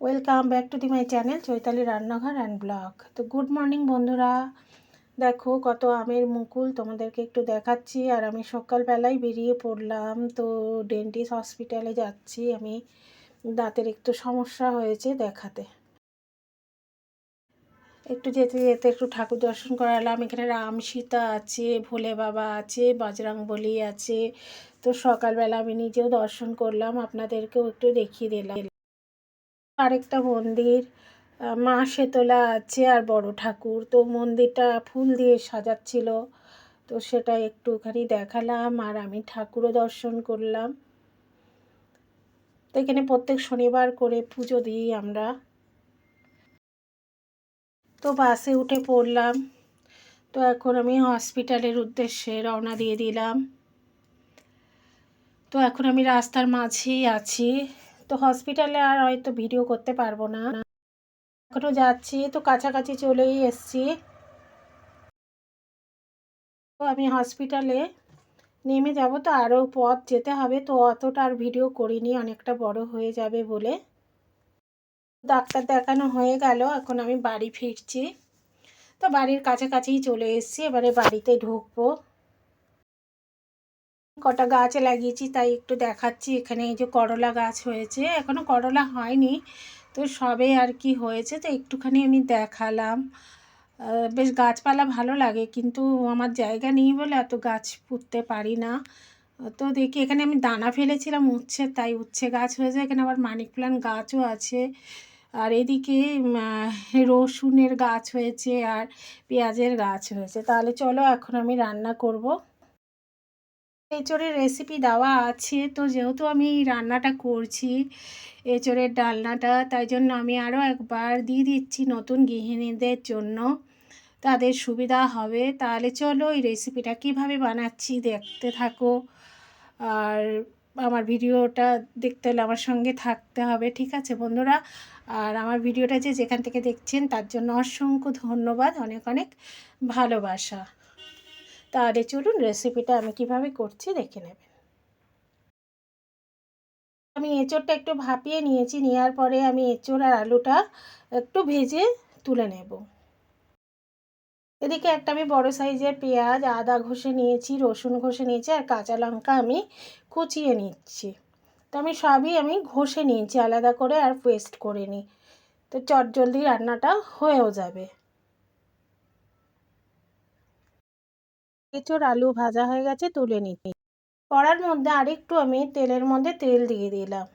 Welcome back to the my channel Chaitali রান্নাঘর and blog তো good morning বন্ধুরা। দেখো, কত আমের মুকুল তোমাদেরকে একটু দেখাচ্ছি। আর আমি সকালবেলায় বেরিয়ে পড়লাম। তো ডেন্টিস্ট হসপিটালে যাচ্ছি। আমি দাঁতের একটু সমস্যা হয়েছে দেখাতে। একটু যেতে যেতে একটু ঠাকুর দর্শন করালাম। এখানে রাম সীতা আছে, ভোলে বাবা আছে বজরং বলি আছে। তো সকালবেলা আমি নিজেও দর্শন করলাম। আপনাদেরকেও একটু দেখিয়ে দিলাম। আরেকটা মন্দির মা শেতলা আছে আর বড় ঠাকুর। তো মন্দিরটা ফুল দিয়ে সাজাচ্ছিল, তো সেটা একটুখানি দেখালাম আর আমি ঠাকুরও দর্শন করলাম। তো এখানে প্রত্যেক শনিবার করে পুজো দিই আমরা। তো বাসে উঠে পড়লাম। তো এখন আমি হসপিটালের উদ্দেশ্যে রওনা দিয়ে দিলাম। তো এখন আমি রাস্তার মাঝেই আছি। তো হসপিটালে আর হয়তো ভিডিও করতে পারব না। এখনও যাচ্ছি, তো কাছাকাছি চলেই এসছি। তো আমি হসপিটালে নেমে যাব, তো আরও পথ যেতে হবে, তো অতটা আর ভিডিও করিনি, অনেকটা বড় হয়ে যাবে বলে। ডাক্তার দেখানো হয়ে গেল, এখন আমি বাড়ি ফিরছি। তো বাড়ির কাছাকাছিই চলে এসেছি, এবারে বাড়িতে ঢুকবো। কটা গাছ লাগিয়েছি, তাই একটু দেখাচ্ছি। এখানে এই যে করলা গাছ হয়েছে এখনও করলা হয়নি। তো সবে আর কি হয়েছে, তো একটুখানি আমি দেখালাম। বেশ গাছপালা ভালো লাগে, কিন্তু আমার জায়গা নেই বলে এত গাছ পুঁততে পারি না। তো দেখি, এখানে আমি দানা ফেলেছিলাম উচ্ছে, তাই উচ্ছে গাছ হয়েছে। এখানে আবার মানি প্লান্ট গাছও আছে। আর এদিকে রসুনের গাছ হয়েছে আর পেঁয়াজের গাছ হয়েছে। তাহলে চলো, এখন আমি রান্না করব। এঁচড়ের রেসিপি দেওয়া আছে। তো যেহেতু আমি রান্নাটা করছি, এঁচড়ের ডালনাটা, তাই জন্য আমি আরও একবার দিয়ে দিচ্ছি নতুন গৃহিণীদের জন্য। তাদের সুবিধা হবে। তাহলে চলো এই রেসিপিটা কীভাবে বানাচ্ছি দেখতে থাকো। আর আমার ভিডিওটা দেখতে হলে আমার সঙ্গে থাকতে হবে, ঠিক আছে বন্ধুরা? আর আমার ভিডিওটা যে যেখান থেকে দেখছেন, তার জন্য অসংখ্য ধন্যবাদ। অনেক অনেক ভালোবাসা। তাহলে চলুন রেসিপিটা আমি কীভাবে করছি দেখে নেবেন। আমি এঁচোড়টা একটু ভাপিয়ে নিয়েছি, নেওয়ার পরে আমি এঁচোড় আর আলুটা একটু ভেজে তুলে নেব। এদিকে একটা আমি বড় সাইজের পেঁয়াজ, আদা ঘষে নিয়েছি, রসুন ঘষে নিয়েছি আর কাঁচা লঙ্কা আমি কুচিয়ে নিচ্ছি। তো আমি সবই আমি ঘষে নিয়েছি, আলাদা করে আর পেস্ট করে নিই। তো চটজলদি রান্নাটা হয়েও যাবে। এঁচোড় আলু ভাজা হয়ে গেছে তুলে নিতে। কড়ার মধ্যে আরেকটু আমি তেলের মধ্যে তেল দিয়ে দিলাম।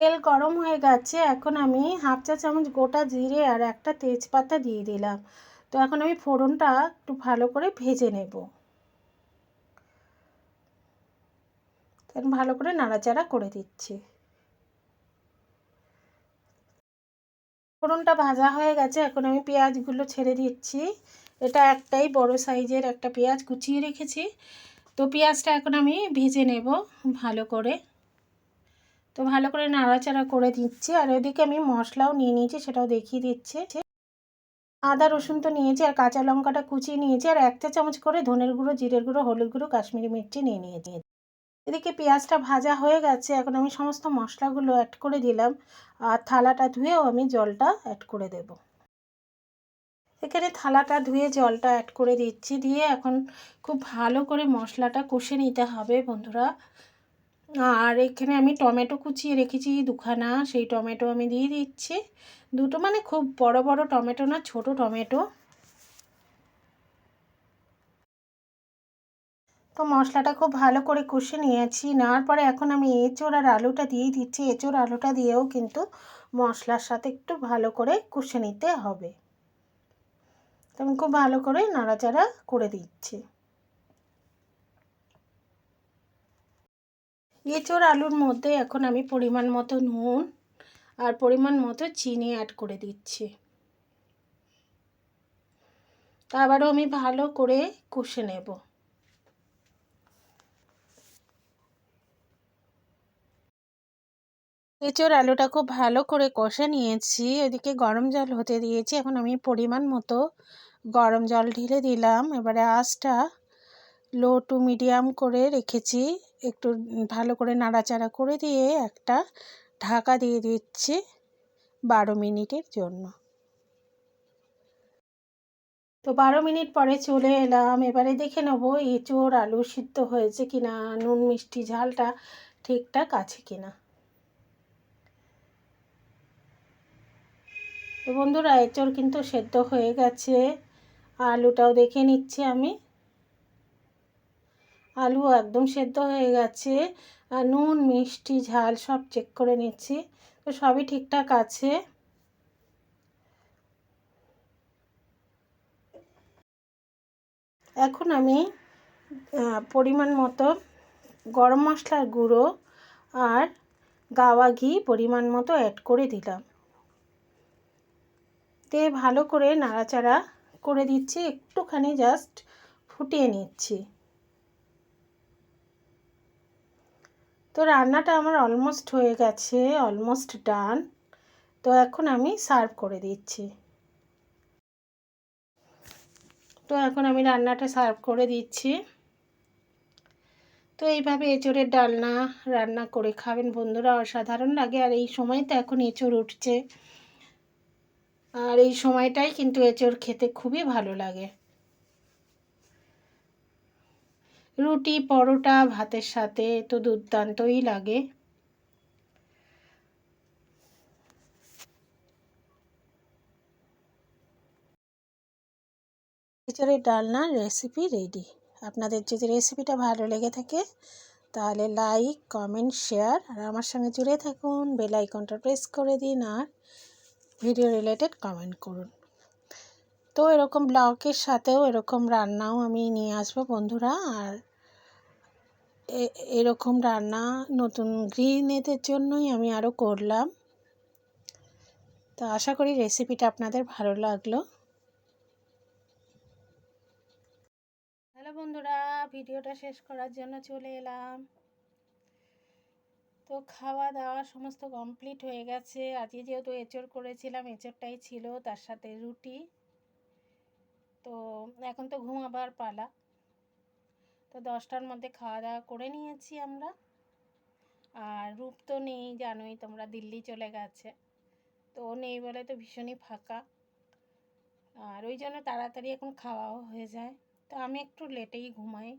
তেল গরম হয়ে গেছে, এখন আমি হাফ চা চামচ গোটা জিরে আর একটা তেজপাতা দিয়ে দিলাম। তো এখন আমি ফোড়নটা একটু ভালো করে ভেজে নেব। ভালো করে নাড়াচাড়া করে দিচ্ছি। ফোড়নটা ভাজা হয়ে গেছে। এখন আমি পেঁয়াজগুলো ছেড়ে দিচ্ছি। এটা একটাই বড় সাইজের একটা পেঁয়াজ কুচিয়ে রেখেছি। তো পেঁয়াজটা এখন আমি ভেজে নেব ভালো করে। তো ভালো করে নাড়াচাড়া করে দিচ্ছি। আর ওইদিকে আমি মশলাও নিয়ে নিয়েছি, সেটাও দেখিয়ে দিচ্ছি। আদা, রসুন তো নিয়েছি, আর কাঁচা লঙ্কাটা কুচিয়ে নিয়েছি। আর এক চা চামচ করে ধনের গুঁড়ো, জিরের গুঁড়ো, হলুদ গুঁড়ো, কাশ্মীরি মির্চি নিয়ে নিয়েছি। এদিকে পেঁয়াজটা ভাজা হয়ে গেছে, এখন আমি সমস্ত মশলাগুলো অ্যাড করে দিলাম, আর থালাটা ধুয়েও আমি জলটা অ্যাড করে দেব। এখানে থালাটা ধুয়ে জলটা অ্যাড করে দিচ্ছি, দিয়ে এখন খুব ভালো করে মশলাটা কষে নিতে হবে বন্ধুরা। আর এখানে আমি টমেটো কুচিয়ে রেখেছি দুখানা, সেই টমেটো আমি দিয়ে দিচ্ছি। দুটো মানে খুব বড় বড় টমেটো না, ছোট টমেটো। তো মশলাটা খুব ভালো করে কষে নিয়েছি। নেওয়ার পরে এখন আমি এঁচোড় আর আলুটা দিয়ে দিচ্ছি। এঁচোড় আলুটা দিয়েও কিন্তু মশলার সাথে একটু ভালো করে কষে নিতে হবে। তো আমি খুব ভালো করে নাড়াচাড়া করে দিচ্ছি। এঁচোড় আলুর মধ্যে এখন আমি পরিমাণ মতো নুন আর পরিমাণ মতো চিনি অ্যাড করে দিচ্ছি। তা আবারও আমি ভালো করে কষে নেব। এঁচোড় আলুটা খুব ভালো করে কষে নিয়েছি। এদিকে গরম জল হতে দিয়েছি। এখন আমি পরিমাণ মতো গরম জল ঢেলে দিলাম। এবারে আঁচটা লো টু মিডিয়াম করে রেখেছি। একটু ভালো করে নাড়াচাড়া করে দিয়ে একটা ঢাকা দিয়ে দিচ্ছি বারো মিনিটের জন্য। তো বারো মিনিট পরে চলে এলাম। এবারে দেখে নেব এঁচোড় আলু সিদ্ধ হয়েছে কিনা, নুন মিষ্টি ঝালটা ঠিকঠাক আছে কিনা। তো বন্ধুরা, এঁচোড় কিন্তু সেদ্ধ হয়ে গেছে। আলুটাও দেখে নিচ্ছি আমি। আলু একদম সেদ্ধ হয়ে গেছে। আর নুন, মিষ্টি, ঝাল সব চেক করে নিচ্ছি। তো সবই ঠিকঠাক আছে। এখন আমি পরিমাণ মতো গরম মশলার গুঁড়ো আর গাওয়া ঘি পরিমাণ মতো অ্যাড করে দিলাম। তে ভালো করে নাড়াচাড়া করে দিচ্ছি, একটুখানি জাস্ট ফুটিয়ে নিচ্ছি। তো রান্নাটা আমার অলমোস্ট হয়ে গেছে অলমোস্ট ডান তো এখন আমি সার্ভ করে দিচ্ছি। তো এখন আমি রান্নাটা সার্ভ করে দিচ্ছি। তো এইভাবে এঁচড়ের ডালনা রান্না করে খাবেন বন্ধুরা, অসাধারণ লাগে। আর এই সময় তো এখন এঁচড় উঠছে। আর এই সময়টাই কিন্তু এঁচড় খেতে খুবই ভালো লাগে। রুটি, পরোটা, ভাতের সাথে তো দুর্দান্তই লাগে। এঁচড়ের ডালনার রেসিপি রেডি আপনাদের যদি রেসিপিটা ভালো লেগে থাকে, তাহলে লাইক কমেন্ট শেয়ার আর আমার সঙ্গে জুড়ে থাকুন। বেল আইকনটা প্রেস করে দিন, আর ভিডিও রিলেটেড কমেন্ট করুন। তো এরকম ব্লগের সাথেও এরকম রান্নাও আমি নিয়ে আসব বন্ধুরা। আর এরকম রান্না নতুন গৃহিণীদের জন্যই আমি আরও করলাম। তো আশা করি রেসিপিটা আপনাদের ভালো লাগল। হ্যালো বন্ধুরা ভিডিওটা শেষ করার জন্য চলে এলাম। তো খাওয়া দাওয়া সমস্ত কমপ্লিট হয়ে গেছে। আজকে যেহেতু এঁচড় করেছিলাম, এঁচড়টাই ছিল, তার সাথে রুটি। তো এখন তো ঘুমাবার পালা। তো দশটার মধ্যে খাওয়া দাওয়া করে নিয়েছি আমরা। আর রূপ তো নেই, জানোই তোমরা দিল্লি চলে গেছে। তো ও নেই বলে তো ভীষণই ফাঁকা। আর ওই জন্য তাড়াতাড়ি এখন খাওয়াও হয়ে যায়। তো আমি একটু লেটেই ঘুমাই।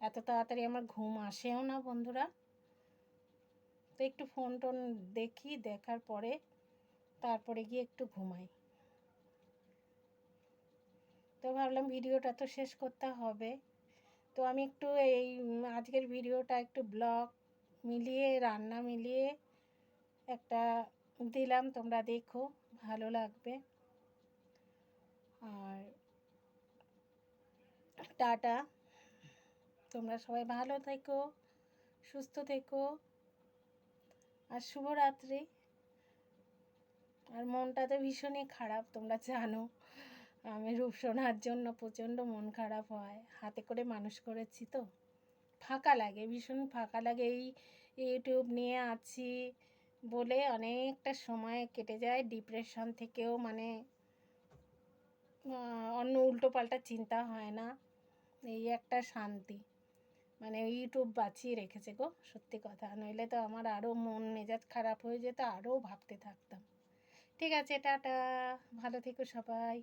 এত তাড়াতাড়ি আমার ঘুম আসেও না বন্ধুরা। তো একটু ফোন টোন দেখি, দেখার পরে তারপরে গিয়ে একটু ঘুমাই। তো ভাবলাম ভিডিওটা তো শেষ করতে হবে। তো আমি একটু এই আজকের ভিডিওটা একটু ব্লগ মিলিয়ে, রান্না মিলিয়ে একটা দিলাম, তোমরা দেখো, ভালো লাগবে। আর টাটা। তোমরা সবাই ভালো থেকো, সুস্থ থেকো। আর শুভরাত্রি। আর মনটা তো ভীষণই খারাপ, তোমরা জানো। আমি রূপসোনার জন্য প্রচণ্ড মন খারাপ হয়। হাতে করে মানুষ করেছি তো। ফাঁকা লাগে, ভীষণ ফাঁকা লাগে। এই ইউটিউব নিয়ে আছি বলে অনেকটা সময় কেটে যায়। ডিপ্রেশন থেকেও মানে অন্য উল্টো পাল্টা চিন্তা হয় না। এই একটা শান্তি। মানে ইউটিউব বাঁচিয়ে রেখেছে গো, সত্যি কথা। নইলে তো আমার আরও মন মেজাজ খারাপ হয়ে যেত আরও ভাবতে থাকতাম। ঠিক আছে, টাটা। ভালো থেকো সবাই।